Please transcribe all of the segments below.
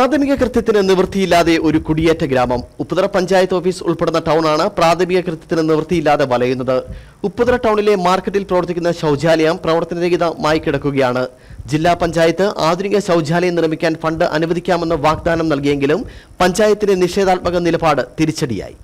പ്രാഥമിക കൃത്യത്തിന് നിവൃത്തിയില്ലാതെ ഒരു കുടിയേറ്റ ഗ്രാമം. ഉപ്പുതറ പഞ്ചായത്ത് ഓഫീസ് ഉൾപ്പെടുന്ന ടൗണാണ് പ്രാഥമിക കൃത്യത്തിന് നിവൃത്തിയില്ലാതെ വലയുന്നത്. ഉപ്പുതറ ടൗണിലെ മാർക്കറ്റിൽ പ്രവർത്തിക്കുന്ന ശൗചാലയം പ്രവർത്തനരഹിതമായി കിടക്കുകയാണ്. ജില്ലാ പഞ്ചായത്ത് ആധുനിക ശൗചാലയം നിർമ്മിക്കാൻ ഫണ്ട് അനുവദിക്കാമെന്ന് വാഗ്ദാനം നൽകിയെങ്കിലും പഞ്ചായത്തിന്റെ നിഷേധാത്മക നിലപാട് തിരിച്ചടിയായി.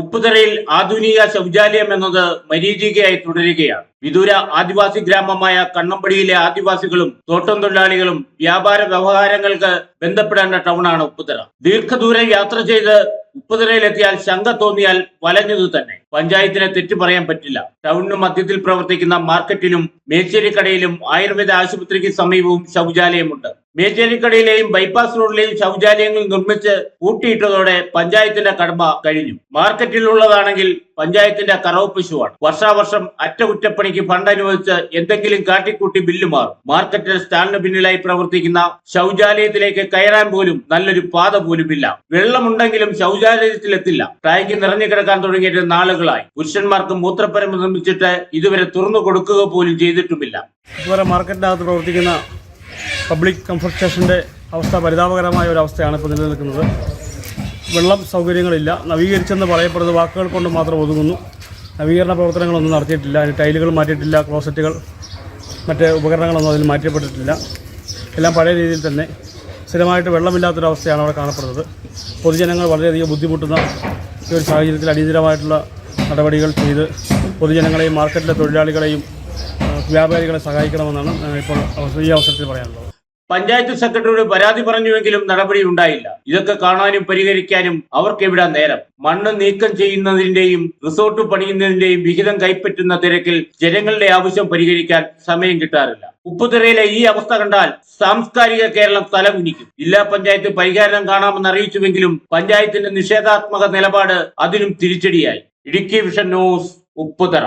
ഉപ്പുതറയിൽ ആധുനിക ശൗചാലയം എന്നത് മരീചികയായി തുടരുകയാണ്. വിദൂര ആദിവാസി ഗ്രാമമായ കണ്ണമ്പടിയിലെ ആദിവാസികളും തോട്ടം തൊഴിലാളികളും വ്യാപാര വ്യവഹാരങ്ങൾക്ക് ബന്ധപ്പെടേണ്ട ടൗണാണ് ഉപ്പുതറ. ദീർഘദൂരം യാത്ര ചെയ്ത് ഉപ്പുതറയിലെത്തിയാൽ ശങ്ക തോന്നിയാൽ വലഞ്ഞതു തന്നെ. പഞ്ചായത്തിനെ തെറ്റു പറയാൻ പറ്റില്ല. ടൗണിന് മധ്യത്തിൽ പ്രവർത്തിക്കുന്ന മാർക്കറ്റിലും മേച്ചേരിക്കടയിലും ആയുർവേദ ആശുപത്രിക്ക് സമീപവും ശൗചാലയമുണ്ട്. മേച്ചേരിക്കടയിലെയും ബൈപ്പാസ് റോഡിലെയും ശൗചാലയങ്ങൾ നിർമ്മിച്ച് കൂട്ടിയിട്ടതോടെ പഞ്ചായത്തിന്റെ കടമ കഴിഞ്ഞു. മാർക്കറ്റിലുള്ളതാണെങ്കിൽ പഞ്ചായത്തിന്റെ കറവ് പശുവാണ്. വർഷാവർഷം അറ്റകുറ്റപ്പണിക്ക് ഫണ്ട് അനുവദിച്ച് എന്തെങ്കിലും കാട്ടിക്കൂട്ടി ബില്ല് മാറും. മാർക്കറ്റിൽ സ്റ്റാളിന് പിന്നിലായി പ്രവർത്തിക്കുന്ന ശൗചാലയത്തിലേക്ക് കയറാൻ പോലും നല്ലൊരു പാത പോലുമില്ല. വെള്ളമുണ്ടെങ്കിലും ശൗചാലയത്തിലെത്തില്ല. ടാങ്ക് നിറഞ്ഞു കിടക്കാൻ തുടങ്ങിയിട്ട് നാളുകളായി. പുരുഷന്മാർക്ക് മൂത്രപ്പരമ്പ് നിർമ്മിച്ചിട്ട് ഇതുവരെ തുറന്നു കൊടുക്കുക പോലും ചെയ്തിട്ടുമില്ല. ഇതുവരെ മാർക്കറ്റിനകത്ത് പ്രവർത്തിക്കുന്ന പബ്ലിക് കംഫർട്ട് സ്റ്റേഷന്റെ അവസ്ഥ പരിതാപകരമായ ഒരു അവസ്ഥയാണ് ഇപ്പോൾ നിലനിൽക്കുന്നത്. വെള്ളം സൗകര്യങ്ങളില്ല. നവീകരിച്ചെന്ന് പറയപ്പെടുന്ന വാക്കുകൾ കൊണ്ട് മാത്രം ഒതുങ്ങുന്നു. നവീകരണ പ്രവർത്തനങ്ങളൊന്നും നടത്തിയിട്ടില്ല. അതിന് ടൈലുകൾ മാറ്റിയിട്ടില്ല ക്ലോസറ്റുകൾ മറ്റ് ഉപകരണങ്ങളൊന്നും അതിൽ മാറ്റപ്പെട്ടിട്ടില്ല. എല്ലാം പഴയ രീതിയിൽ തന്നെ സ്ഥിരമായിട്ട് വെള്ളമില്ലാത്തൊരവസ്ഥയാണ് അവിടെ കാണപ്പെടുന്നത്. പൊതുജനങ്ങൾ വളരെയധികം ബുദ്ധിമുട്ടുന്ന ഈ ഒരു സാഹചര്യത്തിൽ അടിയന്തരമായിട്ടുള്ള നടപടികൾ ചെയ്ത് പൊതുജനങ്ങളെയും മാർക്കറ്റിലെ തൊഴിലാളികളെയും വ്യാപാരികളെ സഹായിക്കണമെന്നാണ് ഇപ്പോൾ ഈ അവസരത്തിൽ പറയാനുള്ളത്. പഞ്ചായത്ത് സെക്രട്ടറിയോട് പരാതി പറഞ്ഞുവെങ്കിലും നടപടി ഉണ്ടായില്ല. ഇതൊക്കെ കാണാനും പരിഹരിക്കാനും അവർക്ക് എവിടെ നേരം? മണ്ണ് നീക്കം ചെയ്യുന്നതിന്റെയും റിസോർട്ട് പണിയുന്നതിന്റെയും വിഹിതം കൈപ്പറ്റുന്ന തിരക്കിൽ ജനങ്ങളുടെ ആവശ്യം പരിഹരിക്കാൻ സമയം കിട്ടാറില്ല. ഉപ്പുതിരയിലെ ഈ അവസ്ഥ കണ്ടാൽ സാംസ്കാരിക കേരളം തലകുനിക്കും. ജില്ലാ പഞ്ചായത്ത് പരിഹാരം കാണാമെന്ന് അറിയിച്ചുവെങ്കിലും പഞ്ചായത്തിന്റെ നിഷേധാത്മക നിലപാട് അതിനും തിരിച്ചടിയായി. Idukki vision news Upputhara.